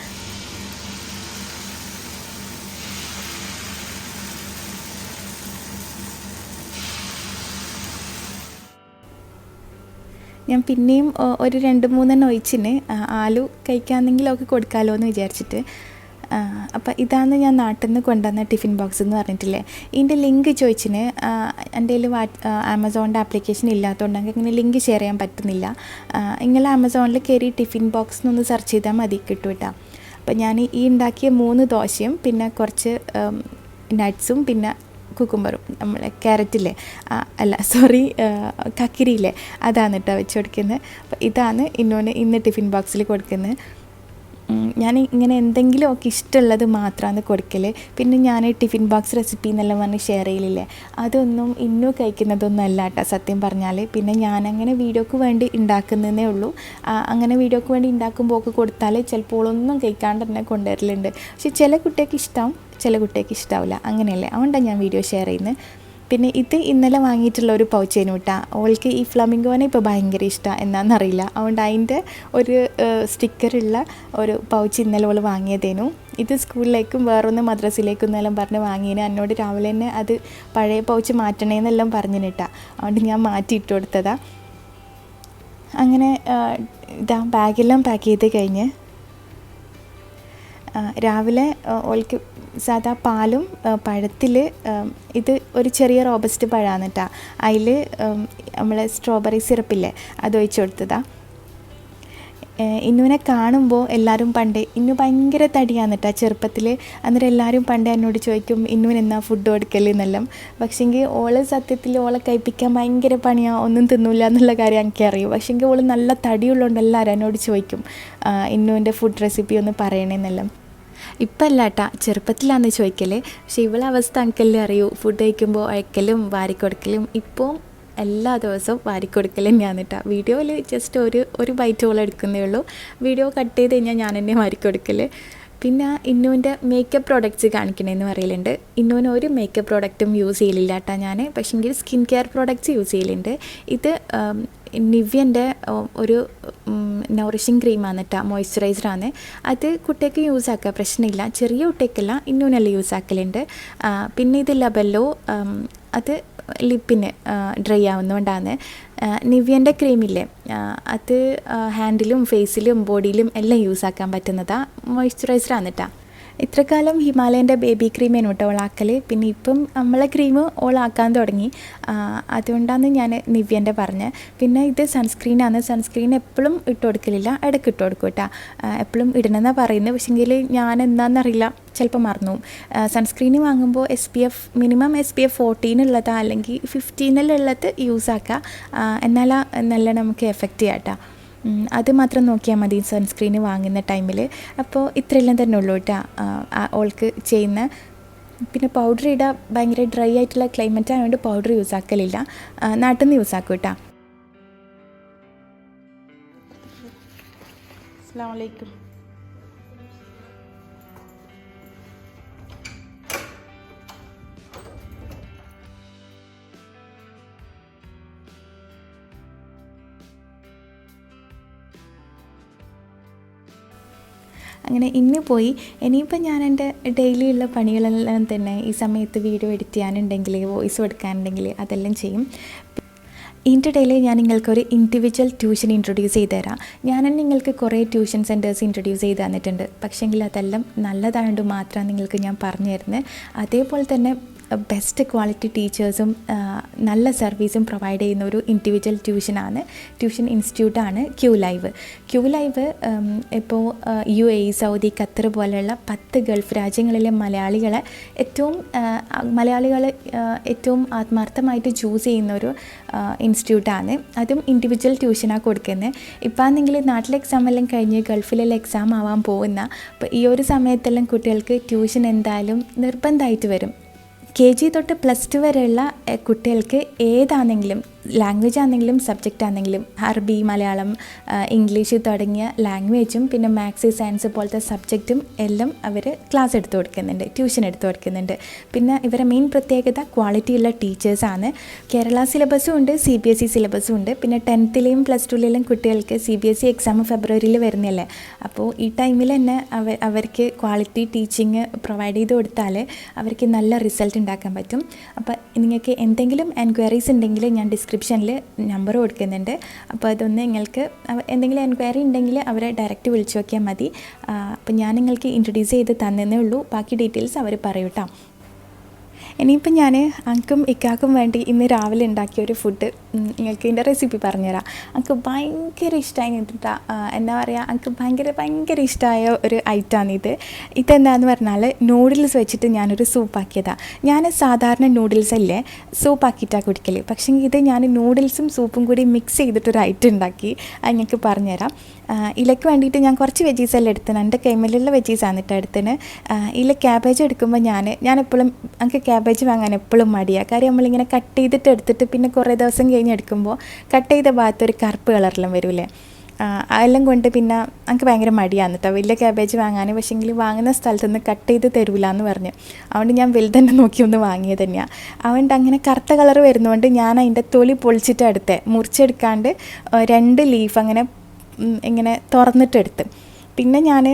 ഞാൻ പിന്നെയും ഒരു രണ്ട് മൂന്നെണ്ണം ഒഴിച്ചിന് ആലു കഴിക്കാമെന്നെങ്കിലൊക്കെ കൊടുക്കാമല്ലോ എന്ന് വിചാരിച്ചിട്ട്. അപ്പം ഇതാണ് ഞാൻ നാട്ടിൽ നിന്ന് കൊണ്ടുവന്ന ടിഫിൻ ബോക്സ് എന്ന് പറഞ്ഞിട്ടില്ലേ? ഇതിന്റെ ലിങ്ക് ചോദിച്ചിന് എന്റെ കയ്യിൽ വാ ആമസോണിന്റെ ആപ്ലിക്കേഷൻ ഇല്ലാത്തതുകൊണ്ട് നമുക്ക് ഇങ്ങനെ ലിങ്ക് ഷെയർ ചെയ്യാൻ പറ്റുന്നില്ല. നിങ്ങൾ ആമസോണിൽ കയറി ടിഫിൻ ബോക്സ് എന്നൊന്ന് സെർച്ച് ചെയ്താൽ മതി കിട്ടും കേട്ടോ അപ്പം ഞാൻ ഈ ഉണ്ടാക്കിയ മൂന്ന് ദോശയും പിന്നെ കുറച്ച് നട്ട്സും പിന്നെ കുക്കുംബറും നമ്മളെ ക്യാരറ്റില്ലേ? അല്ല സോറി കക്കിരിയില്ലേ? അതാണ് കേട്ടോ വെച്ച് കൊടുക്കുന്നത്. അപ്പോൾ ഇതാണ് ഇന്നോന് ഇന്ന് ടിഫിൻ ബോക്സിൽ കൊടുക്കുന്നത്. ഞാൻ ഇങ്ങനെ എന്തെങ്കിലും ഒക്കെ ഇഷ്ടമുള്ളത് മാത്രമാണ് കൊടുക്കൽ പിന്നെ ഞാൻ ടിഫിൻ ബോക്സ് റെസിപ്പി എന്നെല്ലാം പറഞ്ഞ് ഷെയർ ചെയ്യലില്ലേ? അതൊന്നും ഇന്നും കഴിക്കുന്നതൊന്നും അല്ല കേട്ടോ സത്യം പറഞ്ഞാൽ പിന്നെ ഞാനങ്ങനെ വീഡിയോക്ക് വേണ്ടി ഉണ്ടാക്കുന്നതേ ഉള്ളൂ. അങ്ങനെ വീഡിയോക്ക് വേണ്ടി ഉണ്ടാക്കുമ്പോൾ ഒക്കെ കൊടുത്താൽ ചിലപ്പോൾ ഒന്നും കഴിക്കാണ്ട് തന്നെ കൊണ്ടുവരലുണ്ട്. പക്ഷെ ചില കുട്ടികൾക്ക് ഇഷ്ടം ചില കുട്ടികൾക്ക് ഇഷ്ടാവില്ല. അങ്ങനെയല്ലേ? അതുകൊണ്ടാണ് ഞാൻ വീഡിയോ ഷെയർ ചെയ്യുന്നത്. പിന്നെ ഇത് ഇന്നലെ വാങ്ങിയിട്ടുള്ള ഒരു പൗച്ചേനു കേട്ടോ ഓൾക്ക് ഈ ഫ്ലമിംഗോനെ ഇപ്പോൾ ഭയങ്കര ഇഷ്ടമാണ് എന്നാണെന്നറിയില്ല അതുകൊണ്ട് അതിന്റെ ഒരു സ്റ്റിക്കറുള്ള ഒരു പൗച്ച് ഇന്നലെ ഓൾ വാങ്ങിയതേനു. ഇത് സ്കൂളിലേക്കും വേറൊന്ന് മദ്രസയിലേക്കും എന്നെല്ലാം പറഞ്ഞ് വാങ്ങിയതിന് എന്നോട് രാവിലെ തന്നെ അത് പഴയ പൗച്ച് മാറ്റണേന്നെല്ലാം പറഞ്ഞിട്ടാ അതുകൊണ്ട് ഞാൻ മാറ്റി ഇട്ട് കൊടുത്തതാണ് അങ്ങനെ ഇതാ ബാഗെല്ലാം പാക്ക് ചെയ്ത് കഴിഞ്ഞ് രാവിലെ ഓൾക്ക് സാധാ പാലും പഴത്തിൽ ഇത് ഒരു ചെറിയ റോബസ്റ്റ് പഴമാണ് കേട്ടോ അതിൽ നമ്മൾ സ്ട്രോബെറി സിറപ്പില്ലേ അത് ഒഴിച്ചു കൊടുത്തതാ. ഇന്നുവിനെ കാണുമ്പോൾ എല്ലാവരും പണ്ട് ഇന്നു ഭയങ്കര തടിയാണ് കേട്ടോ ചെറുപ്പത്തിൽ അന്നേരം എല്ലാവരും പണ്ട് എന്നോട് ചോദിക്കും ഇന്നുവിന് എന്നാ ഫുഡ് കൊടുക്കൽ എന്നെല്ലാം. പക്ഷേങ്കിൽ ഓൾ സത്യത്തിൽ ഓളെ കഴിപ്പിക്കാൻ ഭയങ്കര പണിയാണ് ഒന്നും തിന്നില്ല എന്നുള്ള കാര്യം എനിക്കറിയും. പക്ഷേങ്കിൽ ഓൾ നല്ല തടിയുള്ളതുകൊണ്ട് എല്ലാവരും എന്നോട് ചോദിക്കും ഇന്നുവിന്റെ ഫുഡ് റെസിപ്പി ഒന്ന് പറയണേന്നെല്ലാം. ഇപ്പം അല്ല കേട്ടാ ചെറുപ്പത്തിലാന്ന് ചോദിക്കൽ പക്ഷെ ഇവളെ അവസ്ഥ അങ്കലിനെ അറിയൂ. ഫുഡ് കഴിക്കുമ്പോൾ അയക്കലും വാരിക്കൊടുക്കലും ഇപ്പോൾ എല്ലാ ദിവസവും വാരിക്കൊടുക്കൽ തന്നെയാണ് കേട്ടോ വീഡിയോയിൽ ജസ്റ്റ് ഒരു ഒരു ബൈറ്റ് ഓളം എടുക്കുന്നേ ഉള്ളൂ. വീഡിയോ കട്ട് ചെയ്ത് കഴിഞ്ഞാൽ ഞാൻ തന്നെ വാരിക്കൊടുക്കൽ പിന്നെ ഇന്നുവിന്റെ മേക്കപ്പ് പ്രോഡക്റ്റ്സ് കാണിക്കണമെന്ന് പറയലുണ്ട്. ഇന്നുവിന് ഒരു മേക്കപ്പ് പ്രോഡക്റ്റും യൂസ് ചെയ്യലില്ല കേട്ടോ ഞാൻ പക്ഷേങ്കിൽ സ്കിൻ കെയർ പ്രോഡക്റ്റ്സ് യൂസ് ചെയ്യലുണ്ട്. ഇത് നിവ്യന്റെ ഒരു നൗറിഷിങ് ക്രീമാണ് കേട്ടോ മോയ്സ്ചറൈസറാണ് അത് കുട്ടിക്ക് യൂസ് ആക്കുക പ്രശ്നമില്ല. ചെറിയ കുട്ടിക്കല്ല ഇന്നുവിനല്ല യൂസ് ആക്കലുണ്ട്. പിന്നെ ഇത് ലബല്ലോ അത് ലിപ്പിന് ഡ്രൈ ആവുന്നതുകൊണ്ടാണ് നിവ്യന്റെ ക്രീമില്ലേ? അത് ഹാൻഡിലും ഫേസിലും ബോഡിയിലും എല്ലാം യൂസ് ആക്കാൻ പറ്റുന്നതാണ് മോയ്സ്ചറൈസറാണ് കേട്ടോ ഇത്ര കാലം ഹിമാലയന്റെ ബേബി ക്രീമേനു കേട്ടോ ഓളാക്കൽ പിന്നെ ഇപ്പം നമ്മളെ ക്രീം ഓളാക്കാൻ തുടങ്ങി. അതുകൊണ്ടാണ് ഞാൻ നിവ്യന്റെ പറഞ്ഞത്. പിന്നെ ഇത് സൺസ്ക്രീനാണ് സൺസ്ക്രീൻ എപ്പോഴും ഇട്ട് കൊടുക്കലില്ല. ഇടയ്ക്ക് ഇട്ട് കൊടുക്കും കേട്ടോ. എപ്പോഴും ഇടണമെന്നാണ് പറയുന്നത്. പക്ഷേങ്കിൽ ഞാൻ എന്താണെന്നറിയില്ല ചിലപ്പോൾ മറന്നു സൺസ്ക്രീൻ വാങ്ങുമ്പോൾ S P F minimum S P F fourteen ഉള്ളതാ. അല്ലെങ്കിൽ ഫിഫ്റ്റീനിലുള്ളത് യൂസ് ആക്കുക എന്നാലാ നല്ല നമുക്ക് എഫക്റ്റ് ചെയ്യാം കേട്ടോ. അത് മാത്രം നോക്കിയാൽ മതി സൺസ്ക്രീൻ വാങ്ങുന്ന ടൈമിൽ അപ്പോൾ ഇത്രയെല്ലാം തന്നെ ഉള്ളൂ കേട്ടോ ഓൾക്ക് ചെയ്യുന്ന. പിന്നെ പൗഡർ ഇടാൻ ഭയങ്കര ഡ്രൈ ആയിട്ടുള്ള ക്ലൈമറ്റ് ആയതുകൊണ്ട് പൗഡർ യൂസ് ആക്കലില്ല. നാട്ടിൽ നിന്ന് യൂസ് ആക്കും കേട്ടോ അസ്സാം വലൈക്കും അങ്ങനെ ഇന്ന് പോയി. ഇനിയിപ്പോൾ ഞാൻ എന്റെ ഡെയിലിയുള്ള പണികളെല്ലാം തന്നെ ഈ സമയത്ത് വീഡിയോ എഡിറ്റ് ചെയ്യാനുണ്ടെങ്കിൽ വോയിസ് കൊടുക്കാനുണ്ടെങ്കിൽ അതെല്ലാം ചെയ്യും. ഇതിന്റെ ഇടയിൽ ഞാൻ നിങ്ങൾക്കൊരു ഇൻഡിവിജ്വൽ ട്യൂഷൻ ഇൻട്രൊഡ്യൂസ് ചെയ്ത് തരാം. ഞാൻ തന്നെ നിങ്ങൾക്ക് കുറേ ട്യൂഷൻ സെന്റേഴ്സ് ഇൻട്രൊഡ്യൂസ് ചെയ്ത് തന്നിട്ടുണ്ട്. പക്ഷേങ്കിൽ അതെല്ലാം നല്ലതായതുകൊണ്ട് മാത്രമാണ് നിങ്ങൾക്ക് ഞാൻ പറഞ്ഞു തരുന്നത്. അതേപോലെ തന്നെ ബെസ്റ്റ് ക്വാളിറ്റി ടീച്ചേഴ്സും നല്ല സർവീസും പ്രൊവൈഡ് ചെയ്യുന്ന ഒരു ഇൻഡിവിജ്വൽ ട്യൂഷനാണ് ട്യൂഷൻ ഇൻസ്റ്റിറ്റ്യൂട്ടാണ് ക്യൂ ലൈവ് ക്യൂ ലൈവ് ഇപ്പോൾ യു എ സൗദി ഖത്തർ പോലെയുള്ള പത്ത് ഗൾഫ് രാജ്യങ്ങളിലെ മലയാളികളെ ഏറ്റവും മലയാളികളെ ഏറ്റവും ആത്മാർത്ഥമായിട്ട് ചൂസ് ചെയ്യുന്ന ഒരു ഇൻസ്റ്റിറ്റ്യൂട്ടാണ് അതും ഇൻഡിവിജ്വൽ ട്യൂഷനാണ് കൊടുക്കുന്നത് ഇപ്പം ആണെങ്കിൽ നാട്ടിലെ എക്സാം എല്ലാം കഴിഞ്ഞ് ഗൾഫിലെല്ലാം എക്സാം ആവാൻ പോകുന്ന അപ്പോൾ ഈ ഒരു സമയത്തെല്ലാം കുട്ടികൾക്ക് ട്യൂഷൻ എന്തായാലും നിർബന്ധമായിട്ട് വരും. കെ ജി തൊട്ട് പ്ലസ് ടു വരെയുള്ള കുട്ടികൾക്ക് ഏതാണെങ്കിലും ലാംഗ്വേജ് ആണെങ്കിലും സബ്ജക്റ്റ് ആണെങ്കിലും അറബി മലയാളം ഇംഗ്ലീഷ് തുടങ്ങിയ ലാംഗ്വേജും പിന്നെ മാത്സ് സയൻസ് പോലത്തെ സബ്ജക്റ്റും എല്ലാം അവർ ക്ലാസ് എടുത്തു കൊടുക്കുന്നുണ്ട് ട്യൂഷൻ എടുത്തു കൊടുക്കുന്നുണ്ട്. പിന്നെ ഇവരെ മെയിൻ പ്രത്യേകത ക്വാളിറ്റിയുള്ള ടീച്ചേഴ്സാണ് കേരള സിലബസും ഉണ്ട് സി ബി എസ് ഇ സിലബസും ഉണ്ട്. പിന്നെ ടെൻത്തിലെയും പ്ലസ് ടുവിലെയും കുട്ടികൾക്ക് C B S E exam ഫെബ്രുവരിയിൽ വരുന്നില്ലേ അപ്പോൾ ഈ ടൈമിൽ തന്നെ അവ അവർക്ക് ക്വാളിറ്റി ടീച്ചിങ് പ്രൊവൈഡ് ചെയ്ത് കൊടുത്താൽ അവർക്ക് നല്ല റിസൾട്ട് ഉണ്ടാക്കാൻ പറ്റും. അപ്പോൾ നിങ്ങൾക്ക് എന്തെങ്കിലും എൻക്വയറീസ് ഉണ്ടെങ്കിൽ ഞാൻ ഡിസ്ക്രിപ്ഷനിൽ നമ്പർ കൊടുക്കുന്നുണ്ട്. അപ്പോൾ അതൊന്ന് നിങ്ങൾക്ക് എന്തെങ്കിലും എൻക്വയറി ഉണ്ടെങ്കിൽ അവരെ ഡയറക്റ്റ് വിളിച്ചു നോക്കിയാൽ മതി. അപ്പോൾ ഞാൻ നിങ്ങൾക്ക് ഇൻട്രൊഡ്യൂസ് ചെയ്ത് തന്നേ ഉള്ളൂ. ബാക്കി ഡീറ്റെയിൽസ് അവർ പറയൂട്ടോ ഇനിയിപ്പം ഞാൻ അങ്കും ഇക്കാക്കും വേണ്ടി ഇന്ന് രാവിലെ ഉണ്ടാക്കിയ ഒരു ഫുഡ് നിങ്ങൾക്ക് ഇതിന്റെ റെസിപ്പി പറഞ്ഞുതരാം. അങ്ക് ഭയങ്കര ഇഷ്ടമായി കേട്ടാ എന്താ പറയുക അങ്ക് ഭയങ്കര ഭയങ്കര ഇഷ്ടമായ ഒരു ഐറ്റമാണിത് ഇതെന്താന്ന് പറഞ്ഞാൽ നൂഡിൽസ് വെച്ചിട്ട് ഞാനൊരു സൂപ്പാക്കിയതാണ് ഞാൻ സാധാരണ നൂഡിൽസ് അല്ലേ സൂപ്പാക്കിയിട്ടാണ് കുടിക്കൽ പക്ഷേ ഇത് ഞാൻ നൂഡിൽസും സൂപ്പും കൂടി മിക്സ് ചെയ്തിട്ടൊരു ഐറ്റം ഉണ്ടാക്കി അത് നിങ്ങൾക്ക് പറഞ്ഞുതരാം. ഇലയ്ക്ക് വേണ്ടിയിട്ട് ഞാൻ കുറച്ച് വെജീസ് എല്ലാം എടുത്തിന് എന്റെ കൈമലുള്ള വെജീസാണ് കേട്ടോ എടുത്തിന് ഇല ക്യാബേജ് എടുക്കുമ്പോൾ ഞാൻ ഞാൻ എപ്പോഴും എനിക്ക് വാങ്ങാൻ എപ്പോഴും മടിയാണ് കാര്യം നമ്മളിങ്ങനെ കട്ട് ചെയ്തിട്ട് എടുത്തിട്ട് പിന്നെ കുറേ ദിവസം കഴിഞ്ഞ് എടുക്കുമ്പോൾ കട്ട് ചെയ്ത ഭാഗത്ത് ഒരു കറുപ്പ് കളറെല്ലാം വരില്ലേ? അതെല്ലാം കൊണ്ട് പിന്നെ എനിക്ക് ഭയങ്കര മടിയാണ് കേട്ടോ വലിയ ക്യാബേജ് വാങ്ങാൻ പക്ഷേങ്കിൽ വാങ്ങുന്ന സ്ഥലത്ത് നിന്ന് കട്ട് ചെയ്ത് തരൂല എന്ന് പറഞ്ഞു. അതുകൊണ്ട് ഞാൻ വലുതന്നെ നോക്കി ഒന്ന് വാങ്ങിയത് തന്നെയാണ് അതുകൊണ്ട് അങ്ങനെ കറുത്ത കളർ വരുന്നതുകൊണ്ട് ഞാൻ അതിന്റെ തൊലി പൊളിച്ചിട്ട് എടുത്തേ. മുറിച്ചെടുക്കാണ്ട് രണ്ട് ലീഫ് അങ്ങനെ ഇങ്ങനെ തുറന്നിട്ടെടുത്ത്. പിന്നെ ഞാൻ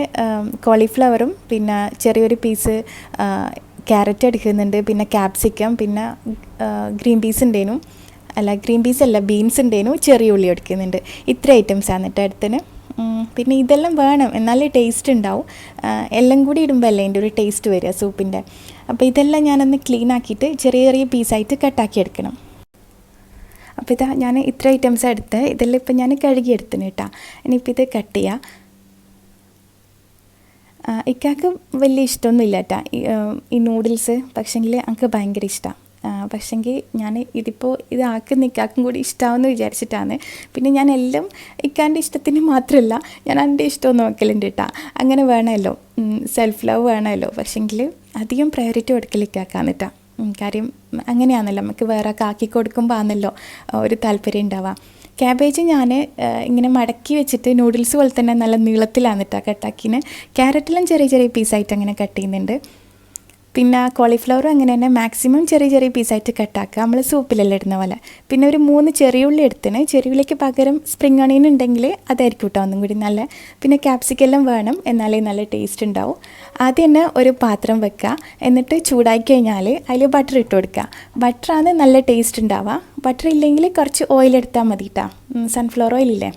കോളിഫ്ലവറും പിന്നെ ചെറിയൊരു പീസ് ക്യാരറ്റ് എടുക്കുന്നുണ്ട് പിന്നെ ക്യാപ്സിക്കം പിന്നെ ഗ്രീൻ പീസ് ഉണ്ടേനും. അല്ല ഗ്രീൻ പീസ് അല്ല ബീൻസ് ഉണ്ടേനു ചെറിയ ഉള്ളി എടുക്കുന്നുണ്ട്. ഇത്ര ഐറ്റംസ് ആണ് കേട്ടോ അടുത്തിന് പിന്നെ ഇതെല്ലാം വേണം എന്നാലേ ടേസ്റ്റ് ഉണ്ടാവും. എല്ലാം കൂടി ഇടുമ്പോൾ അല്ലേ അതിന്റെ ഒരു ടേസ്റ്റ് വരിക സൂപ്പിന്റെ. അപ്പോൾ ഇതെല്ലാം ഞാനൊന്ന് ക്ലീൻ ആക്കിയിട്ട് ചെറിയ ചെറിയ പീസായിട്ട് കട്ടാക്കി എടുക്കണം. അപ്പോൾ ഇതാ ഞാൻ ഇത്ര ഐറ്റംസ് എടുത്ത് ഇതെല്ലാം ഇപ്പം ഞാൻ കഴുകി എടുത്തിന് കേട്ടോ ഇനിയിപ്പോൾ ഇത് കട്ട് ചെയ്യാം. ഇക്കാക്ക് വലിയ ഇഷ്ടമൊന്നും ഇല്ല കേട്ടാ ഈ, നൂഡിൽസ് പക്ഷെങ്കിൽ എനിക്ക് ഭയങ്കര ഇഷ്ടമാണ് പക്ഷെങ്കിൽ ഞാൻ ഇതിപ്പോൾ ഇതാക്കുന്ന ഇക്കാക്കും കൂടി ഇഷ്ടമാവെന്ന് വിചാരിച്ചിട്ടാണ്. പിന്നെ ഞാൻ എല്ലാം ഇക്കാന്റെ ഇഷ്ടത്തിന് മാത്രമല്ല ഞാൻ എന്റെ ഇഷ്ടവും നോക്കലുണ്ട് കേട്ടാ അങ്ങനെ വേണമല്ലോ. സെൽഫ് ലവ് വേണമല്ലോ. പക്ഷെങ്കിൽ അധികം പ്രയോറിറ്റി കൊടുക്കൽ ഇക്കാക്കാന്ന് കേട്ടാ കാര്യം അങ്ങനെയാണല്ലോ. നമുക്ക് വേറെ ആക്കി കൊടുക്കുമ്പോൾ ആണല്ലോ ഒരു താല്പര്യം ഉണ്ടാവുക. ക്യാബേജ് ഞാൻ ഇങ്ങനെ മടക്കി വെച്ചിട്ട് നൂഡിൽസ് പോലെ തന്നെ നല്ല നീളത്തിലാണ് കേട്ടോ കട്ടാക്കിന്. ക്യാരറ്റെല്ലാം ചെറിയ ചെറിയ പീസായിട്ട് അങ്ങനെ കട്ട് ചെയ്യുന്നുണ്ട്. പിന്നെ കോളിഫ്ലവർ അങ്ങനെ തന്നെ മാക്സിമം ചെറിയ ചെറിയ പീസായിട്ട് കട്ടാക്കുക നമ്മൾ സൂപ്പിലെല്ലാം ഇടുന്ന പോലെ. പിന്നെ ഒരു മൂന്ന് ചെറിയുള്ളി എടുത്തിന്. ചെറിയുള്ളിക്ക് പകരം സ്പ്രിംഗ് ഓണിയൻ ഉണ്ടെങ്കിൽ അതായിരിക്കും കേട്ടോ ഒന്നും കൂടി നല്ല. പിന്നെ ക്യാപ്സിക്കെല്ലാം വേണം. എന്നാലേ നല്ല ടേസ്റ്റ് ഉണ്ടാവും. ആദ്യം തന്നെ ഒരു പാത്രം വെക്കുക. എന്നിട്ട് ചൂടാക്കി കഴിഞ്ഞാൽ അതിൽ ബട്ടർ ഇട്ട് കൊടുക്കുക. ബട്ടറാണ് നല്ല ടേസ്റ്റ് ഉണ്ടാവുക. ബട്ടർ ഇല്ലെങ്കിൽ കുറച്ച് ഓയിൽ എടുത്താൽ മതി കേട്ടോ സൺഫ്ലവർ ഓയിൽ ഇല്ലേ?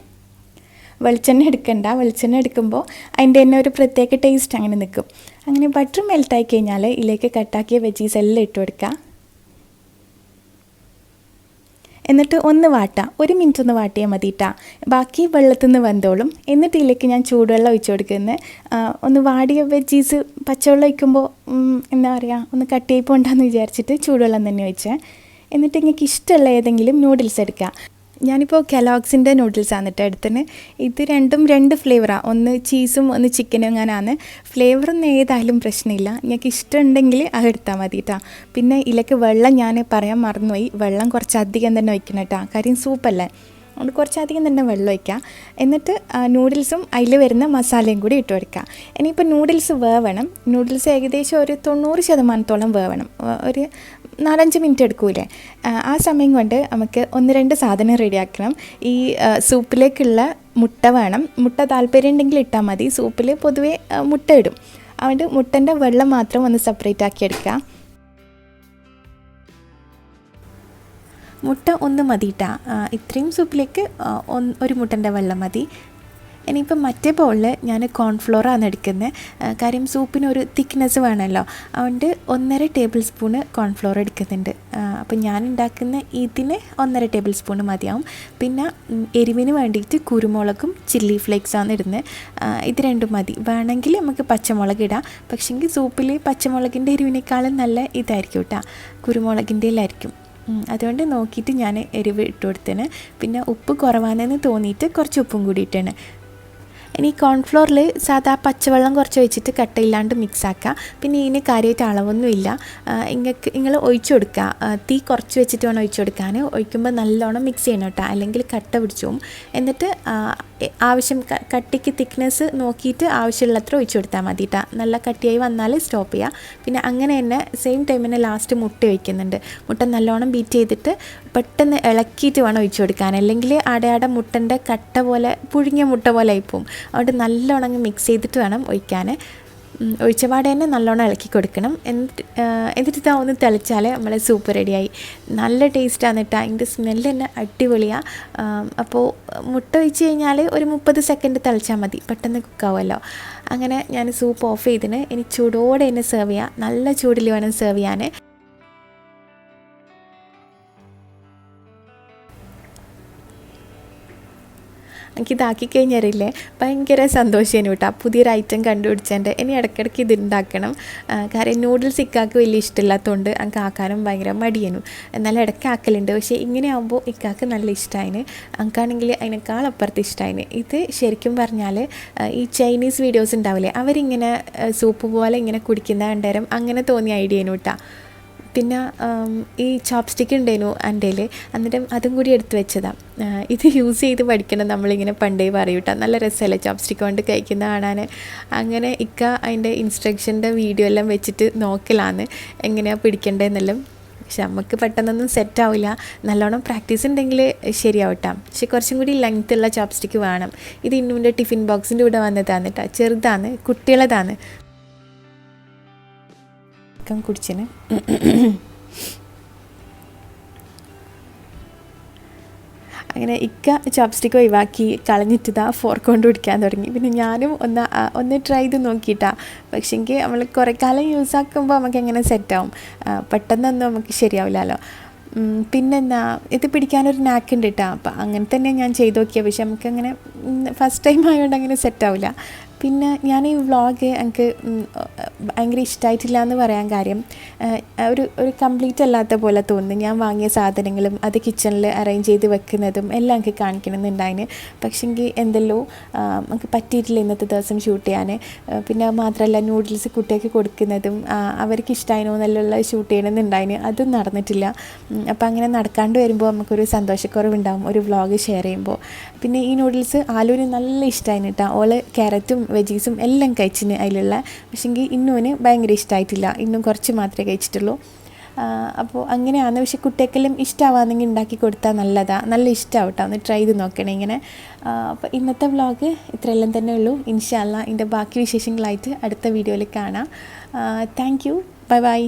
വെളിച്ചെണ്ണ എടുക്കണ്ട. വെളിച്ചെണ്ണ എടുക്കുമ്പോൾ അതിന്റെ തന്നെ ഒരു പ്രത്യേക ടേസ്റ്റ് അങ്ങനെ നിൽക്കും അങ്ങനെ ബട്ടർ മെൽട്ടായി കഴിഞ്ഞാൽ ഇതിലേക്ക് കട്ടാക്കിയ വെജീസ് എല്ലാം ഇട്ട് കൊടുക്കുക എന്നിട്ട് ഒന്ന് വാട്ടാം. ഒരു മിനിറ്റ് ഒന്ന് വാട്ടിയാൽ മതി ബാക്കി വെള്ളത്തിൽ നിന്ന് വന്നോളും എന്നിട്ട് ഇതിലേക്ക് ഞാൻ ചൂടുവെള്ളം ഒഴിച്ചു കൊടുക്കുന്നത് ഒന്ന് വാടിയ വെജീസ് പച്ചവെള്ളം ഒഴിക്കുമ്പോൾ എന്താ പറയുക ഒന്ന് കട്ടിയായി പോണ്ടെന്ന് വിചാരിച്ചിട്ട് ചൂടുവെള്ളം തന്നെ ഒഴിച്ചേ. എന്നിട്ട് നിങ്ങൾക്ക് ഇഷ്ടമുള്ള ഏതെങ്കിലും നൂഡിൽസ് എടുക്കുക ഞാനിപ്പോൾ കെലോഗ്സിന്റെ നൂഡിൽസാണ് കേട്ടോ എടുത്തിന് ഇത് രണ്ടും രണ്ട് ഫ്ലേവറാണ് ഒന്ന് ചീസും ഒന്ന് ചിക്കനും അങ്ങനെയാണ് ഫ്ലേവറൊന്നും ഏതായാലും പ്രശ്നമില്ല. ഞങ്ങൾക്ക് ഇഷ്ടമുണ്ടെങ്കിൽ അത് എടുത്താൽ മതി കേട്ടോ പിന്നെ ഇതിലേക്ക് വെള്ളം ഞാൻ പറയാൻ മറന്നുപോയി. വെള്ളം കുറച്ച് അധികം തന്നെ ഒഴിക്കണം കേട്ടോ കാര്യം സൂപ്പല്ലേ? അതുകൊണ്ട് കുറച്ചധികം തന്നെ വെള്ളം ഒഴിക്കുക എന്നിട്ട് നൂഡിൽസും അതിൽ വരുന്ന മസാലയും കൂടി ഇട്ട് കൊടുക്കുക ഇനിയിപ്പോൾ നൂഡിൽസ് വേവണം. നൂഡിൽസ് ഏകദേശം ഒരു തൊണ്ണൂറ് ശതമാനത്തോളം വേവണം. ഒരു നാലഞ്ച് മിനിറ്റ് എടുക്കൂലേ? ആ, സമയം കൊണ്ട് നമുക്ക് ഒന്ന് രണ്ട് സാധനം റെഡിയാക്കണം. ഈ സൂപ്പിലേക്കുള്ള മുട്ട വേണം. മുട്ട താല്പര്യം ഉണ്ടെങ്കിൽ ഇട്ടാൽ മതി. സൂപ്പിൽ പൊതുവേ മുട്ട ഇടും. അതുകൊണ്ട് മുട്ടന്റെ വെള്ളം മാത്രം ഒന്ന് സെപ്പറേറ്റ് ആക്കി എടുക്കുക മുട്ട ഒന്ന് മതി കേട്ടാ ഇത്രയും സൂപ്പിലേക്ക് ഒരു മുട്ടന്റെ വെള്ളം മതി. ഇനിയിപ്പം മറ്റേ ബൗളിൽ ഞാൻ കോൺഫ്ലോറാണ് എടുക്കുന്നത് കാര്യം സൂപ്പിന് ഒരു തിക്നെസ് വേണമല്ലോ അതുകൊണ്ട് ഒന്നര ടേബിൾ സ്പൂണ് കോൺഫ്ലോർ എടുക്കുന്നുണ്ട്. അപ്പം ഞാൻ ഉണ്ടാക്കുന്ന ഇതിന് ഒന്നര ടേബിൾ സ്പൂൺ മതിയാവും. പിന്നെ എരിവിന് വേണ്ടിയിട്ട് കുരുമുളകും ചില്ലി ഫ്ലേക്സാണ് ഇടുന്നത് ഇത് രണ്ടും മതി. വേണമെങ്കിൽ നമുക്ക് പച്ചമുളക് ഇടാം. പക്ഷേങ്കിൽ സൂപ്പിൽ പച്ചമുളകിന്റെ എരിവിനേക്കാളും നല്ല ഇതായിരിക്കും കേട്ടോ. കുരുമുളകിന്റെയിലായിരിക്കും അതുകൊണ്ട് നോക്കിയിട്ട് ഞാൻ എരിവ് ഇട്ട് കൊടുത്തേന്. പിന്നെ ഉപ്പ് കുറവാണെന്ന് തോന്നിയിട്ട് കുറച്ച് ഉപ്പും കൂടി ഇട്ടേണ് ഇനി കോൺഫ്ലോറിൽ സാധാ പച്ചവെള്ളം കുറച്ച് ഒഴിച്ചിട്ട് കട്ടയില്ലാണ്ട് മിക്സ് ആക്കുക പിന്നെ ഇതിന് കാര്യമായിട്ട് അളവൊന്നുമില്ല. ഇങ്ങക്ക് നിങ്ങൾ ഒഴിച്ചു കൊടുക്കുക തീ കുറച്ച് വെച്ചിട്ട് വേണം ഒഴിച്ചു കൊടുക്കാൻ ഒഴിക്കുമ്പോൾ നല്ലോണം മിക്സ് ചെയ്യണം കേട്ടോ അല്ലെങ്കിൽ കട്ട പിടിച്ചു എന്നിട്ട് ആവശ്യം കട്ടിക്ക് തിക്നെസ് നോക്കിയിട്ട് ആവശ്യമുള്ളത്ര ഒഴിച്ചു കൊടുത്താൽ മതി കേട്ടോ നല്ല കട്ടിയായി വന്നാൽ സ്റ്റോപ്പ് ചെയ്യുക പിന്നെ അങ്ങനെ തന്നെ സെയിം ടൈമിന് ലാസ്റ്റ് മുട്ട ഒഴിക്കുന്നുണ്ട്. മുട്ട നല്ലോണം ബീറ്റ് ചെയ്തിട്ട് പെട്ടെന്ന് ഇളക്കിയിട്ട് വേണം ഒഴിച്ചു കൊടുക്കാൻ. അല്ലെങ്കിൽ ആടെ ആടെ മുട്ടന്റെ കട്ട പോലെ പുഴുങ്ങിയ മുട്ട പോലെ ആയിപ്പോവും അതുകൊണ്ട് നല്ലോണം മിക്സ് ചെയ്തിട്ട് വേണം ഒഴിക്കാൻ. ഉം, ഒഴിച്ച പാടെ തന്നെ നല്ലോണം ഇളക്കി കൊടുക്കണം. എന്നിട്ട് എന്നിട്ട് ഇതാ ഒന്ന് തിളച്ചാൽ നമ്മളെ സൂപ്പ് റെഡിയായി നല്ല ടേസ്റ്റാണ് കേട്ടോ അതിന്റെ സ്മെല്ല് തന്നെ അടിപൊളിയാണ് അപ്പോൾ മുട്ട ഒഴിച്ച് കഴിഞ്ഞാൽ ഒരു മുപ്പത് സെക്കൻഡ് തിളച്ചാൽ മതി. പെട്ടെന്ന് കുക്കാവുമല്ലോ അങ്ങനെ ഞാൻ സൂപ്പ് ഓഫ് ചെയ്തിന്. ഇനി ചൂടോടെ തന്നെ സെർവ് ചെയ്യാം. നല്ല ചൂടിൽ വേണം സെർവ് ചെയ്യാൻ എനിക്ക് ഇതാക്കി കഴിഞ്ഞറിയില്ലേ? ഭയങ്കര സന്തോഷമായിരുന്നു കേട്ടോ പുതിയൊരു ഐറ്റം കണ്ടുപിടിച്ചതിന്റെ ഇനി ഇടയ്ക്കിടയ്ക്ക് ഇത് ഉണ്ടാക്കണം കാര്യം നൂഡിൽസ് ഇക്കാക്ക് വലിയ ഇഷ്ടമില്ലാത്തതുകൊണ്ട് എനിക്ക് ആക്കാനും ഭയങ്കര മടിയനും. എന്നാലും ഇടയ്ക്ക് ആക്കലുണ്ട്. പക്ഷേ ഇങ്ങനെ ആകുമ്പോൾ ഇക്കാക്ക് നല്ല ഇഷ്ടമായിന് എനിക്കാണെങ്കിൽ അതിനേക്കാൾ അപ്പുറത്ത് ഇഷ്ടമായിന് ഇത് ശരിക്കും പറഞ്ഞാൽ ഈ ചൈനീസ് വീഡിയോസ് ഉണ്ടാവില്ലേ? അവരിങ്ങനെ സൂപ്പ് പോലെ ഇങ്ങനെ കുടിക്കുന്ന കണ്ടേരം അങ്ങനെ തോന്നിയ ഐഡിയനു കേട്ടോ പിന്നെ ഈ ചോപ്സ്റ്റിക്ക് ഉണ്ടായിരുന്നു എന്റെ എന്നിട്ട് അതും കൂടി എടുത്തു വെച്ചതാണ് ഇത് യൂസ് ചെയ്ത് പഠിക്കണം നമ്മളിങ്ങനെ പണ്ടേ പറയും കേട്ടോ നല്ല രസമല്ലേ ചോപ്സ്റ്റിക്ക് കൊണ്ട് കഴിക്കുന്ന കാണാൻ. അങ്ങനെ ഇക്ക അതിന്റെ ഇൻസ്ട്രക്ഷന്റെ വീഡിയോ എല്ലാം വെച്ചിട്ട് നോക്കലാണ് എങ്ങനെയാണ് പിടിക്കേണ്ടതെന്നെല്ലാം പക്ഷെ നമുക്ക് പെട്ടെന്നൊന്നും സെറ്റ് ആവില്ല നല്ലോണം പ്രാക്ടീസ് ഉണ്ടെങ്കിൽ ശരിയാവട്ടാം. പക്ഷെ കുറച്ചും കൂടി ലെങ്ത് ഉള്ള ചോപ്സ്റ്റിക്ക് വേണം. ഇത് ഇന്നുവിന്റെ ടിഫിൻ ബോക്സിന്റെ കൂടെ വന്നതാണ് കേട്ടോ ചെറുതാണ് കുട്ടികളതാണ് കുടിച്ചിന്. അങ്ങനെ ഇക്ക ചോപ്സ്റ്റിക്ക് ഒഴിവാക്കി കളഞ്ഞിട്ടിതാ ഫോർക്ക് കൊണ്ട് പിടിക്കാൻ തുടങ്ങി. പിന്നെ ഞാനും ഒന്ന് ഒന്ന് ട്രൈ ചെയ്ത് നോക്കിയിട്ടാ. പക്ഷേ എങ്കിൽ നമ്മൾ കുറേ കാലം യൂസ് ആക്കുമ്പോൾ നമുക്ക് എങ്ങനെ സെറ്റാവും പെട്ടെന്നൊന്നും നമുക്ക് ശരിയാവില്ലല്ലോ. പിന്നെന്താ? ഇത് പിടിക്കാനൊരു നാക്ക് ഉണ്ട് കേട്ടോ അപ്പം അങ്ങനെ തന്നെ ഞാൻ ചെയ്ത് നോക്കിയത് പക്ഷെ നമുക്കങ്ങനെ ഫസ്റ്റ് ടൈം ആയതുകൊണ്ട് അങ്ങനെ സെറ്റാവില്ല പിന്നെ ഞാൻ ഈ വ്ളോഗ് എനിക്ക് ഭയങ്കര ഇഷ്ടമായിട്ടില്ല എന്ന് പറയാൻ കാര്യം ഒരു ഒരു കംപ്ലീറ്റ് അല്ലാത്ത പോലെ തോന്നുന്നു. ഞാൻ വാങ്ങിയ സാധനങ്ങളും അത് കിച്ചണിൽ അറേഞ്ച് ചെയ്ത് വെക്കുന്നതും എല്ലാം എനിക്ക് കാണിക്കണമെന്നുണ്ടായിന്. പക്ഷെങ്കിൽ എന്തല്ലോ നമുക്ക് പറ്റിയിട്ടില്ല ഇന്നത്തെ ദിവസം ഷൂട്ട് ചെയ്യാൻ പിന്നെ മാത്രമല്ല നൂഡിൽസ് കുട്ടികൾക്ക് കൊടുക്കുന്നതും അവർക്ക് ഇഷ്ടമായിനോ എന്നുള്ള ഷൂട്ട് ചെയ്യണമെന്നുണ്ടായിന്. അതും നടന്നിട്ടില്ല. അപ്പോൾ അങ്ങനെ നടക്കാണ്ട് വരുമ്പോൾ നമുക്കൊരു സന്തോഷക്കുറവുണ്ടാവും ഒരു വ്ളോഗ് ഷെയർ ചെയ്യുമ്പോൾ പിന്നെ ഈ നൂഡിൽസ് ആലുവിന് നല്ല ഇഷ്ടമായിന് കേട്ടോ ഓൾ ക്യാരറ്റും വെജീസും എല്ലാം കഴിച്ചിന് അതിലുള്ള. പക്ഷെങ്കിൽ ഇന്നുവിന് ഭയങ്കര ഇഷ്ടമായിട്ടില്ല ഇന്നും കുറച്ച് മാത്രമേ കഴിച്ചിട്ടുള്ളൂ. അപ്പോൾ അങ്ങനെയാണ്. പക്ഷെ കുട്ടികൾക്കെല്ലാം ഇഷ്ടമാവാന്നെങ്കിൽ ഉണ്ടാക്കി കൊടുത്താൽ നല്ലതാണ് നല്ല ഇഷ്ടമാവും കേട്ടോ ഒന്ന് ട്രൈ ചെയ്ത് നോക്കണേ ഇങ്ങനെ. അപ്പോൾ ഇന്നത്തെ വ്ളോഗ് ഇത്രയെല്ലാം തന്നെ ഉള്ളൂ. ഇൻഷാല്ല ഇതിന്റെ ബാക്കി വിശേഷങ്ങളായിട്ട് അടുത്ത വീഡിയോയിൽ കാണാം. Thank you bye bye